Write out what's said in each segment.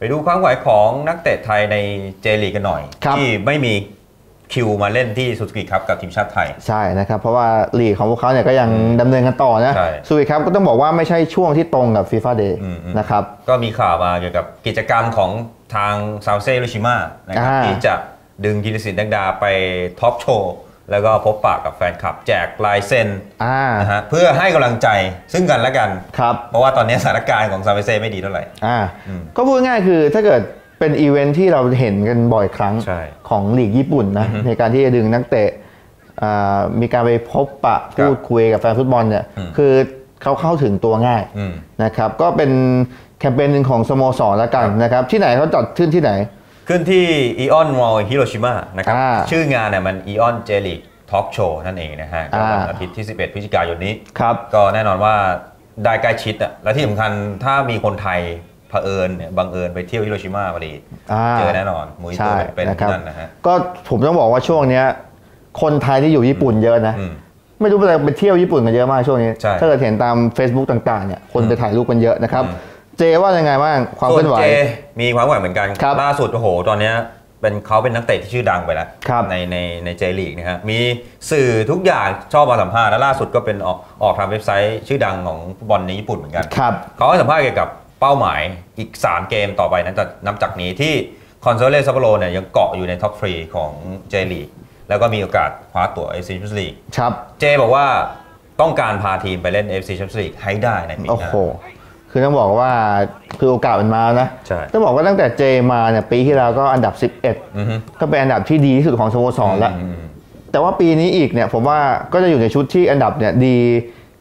ไปดูความไหวของนักเตะไทยในเจลีกกันหน่อยครับที่ไม่มีคิวมาเล่นที่ซูซูกิครับกับทีมชาติไทย ใช่นะครับ เพราะว่าลีกของพวกเขาเนี่ยก็ยังดำเนินกันต่อนะใช่สุดครับก็ต้องบอกว่าไม่ใช่ช่วงที่ตรงกับฟีฟ่าเดย์อืมอืมนะครับก็มีข่าวมาเกี่ยวกับกิจกรรมของทางซาวเซ่โรชิมานะครับอ่าที่จะดึงธีรศิลป์แดังดาไปท็อปโชว์ แล้วก็พบปะกับแฟนคลับ แจกลายเซ็นอ่านะฮะเพื่อให้กำลังใจซึ่งกันและกันครับเพราะว่าตอนนี้สถานการณ์ของซาวเซ่ไม่ดีเท่าไหร่อ่าอืมก็พูดง่ายๆคือถ้าเกิดเป็นอีเวนท์ที่เราเห็นกันบ่อยครั้งใช่ของลีกญี่ปุ่นนะในการที่จะดึงนักเตะอ่ามีการไปพบปะพูดคุยกับแฟนฟุตบอลเนี่ยอืมคือเขาเข้าถึงตัวง่ายอืมนะครับก็เป็นแคมเปญหนึ่งของสโมสรแล้วกันนะครับที่ไหนเขาจัดขึ้นที่ไหน ขึ้นที่อีออนมอลฮิโรชิมานะครับ อ่าชื่องานเนี่ยมันอีออนเจลิกทอล์กโชว์นั่นเองนะฮะก็วันอ่า อาทิตย์ที่ 11 พฤศจิกายนนี้ ครับ ก็แน่นอนว่าได้ใกล้ชิดอะและที่สำคัญถ้ามีคนไทยเผอิญเนี่ยบังเอิญไปเที่ยวฮิโรชิมาพอดี อ่า เจอแน่นอนมุยใช่ตัวเป็นนะคที่รับนั่นนะฮะ ก็ผมต้องบอกว่าช่วงเนี้ยคนไทยที่อยู่ญี่ปุ่นเยอะนะ อืม ไม่รู้เป็นอะไรไปเที่ยวญี่ปุ่นกันเยอะมากช่วงนี้ ใช่ถ้าเกิดเห็นตาม Facebook ต่างๆเนี่ยคนไปถ่ายรูปกันเยอะนะครับ อืม เจว่ายังไงบ้างความเคส่วลื่อนนไหวเจมีความหวังเหมือนกันครับล่าสุดโอ้โห ตอนเนี้ยเป็นเขาเป็นนักเตะที่ชื่อดังไปแล้วครับในในในเจลีกนะฮะมีสื่อทุกอย่างชอบมาสัมภาษณ์และล่าสุดก็เป็นออกออกทางเว็บไซต์ชื่อดังของฟุตบอลในญี่ปุ่นเหมือนกันครับเขาให้สัมภาษณ์เกี่ยวกับเป้าหมายอีก 3 เกมต่อไปนั้นจะนับจากนี้ที่คอนโซเลซัปโปโรเนี่ยยังเกาะอยู่ในท็อปฟรีของเจลีกแล้วก็มีโอกาสคว้าตั๋ว FC Champions League ครับเจบอกว่าต้องการพาทีมไปเล่น FC Champions League ให้ได้ในปีโอ้หน้าโห คือต้องบอกว่าคือโอกาสมันมานะใช่ต้องบอกว่าตั้งแต่เจมาเนี่ยปีที่แล้วก็อันดับอือฮึ11 ก็เป็นอันดับที่ดีที่สุดของสโมสรแล้วอืมแต่ว่าปีนี้อีกเนี่ยผมว่าก็จะอยู่ในชุดที่อันดับเนี่ยดี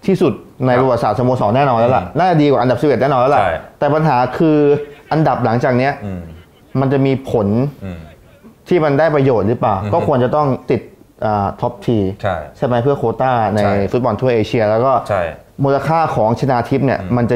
ที่สุดในครับประวัติศาสตร์สโมสรแน่นอนแล้วล่ะอืมน่าจะดีกว่าอันดับ 11 แน่นอนแล้วล่ะใช่แต่ปัญหาคืออันดับหลังจากเนี้ยอืมมันจะมีผลอืมที่มันได้ประโยชน์หรือเปล่าอือฮึก็ควรจะต้องติดท็อปทีใช่ใช่ไหมเพื่อโควต้าในใช่ฟุตบอลทั่วเอเชีย แล้วก็ใช่มูลค่าของชนาทิพย์เนี่ยมันจะ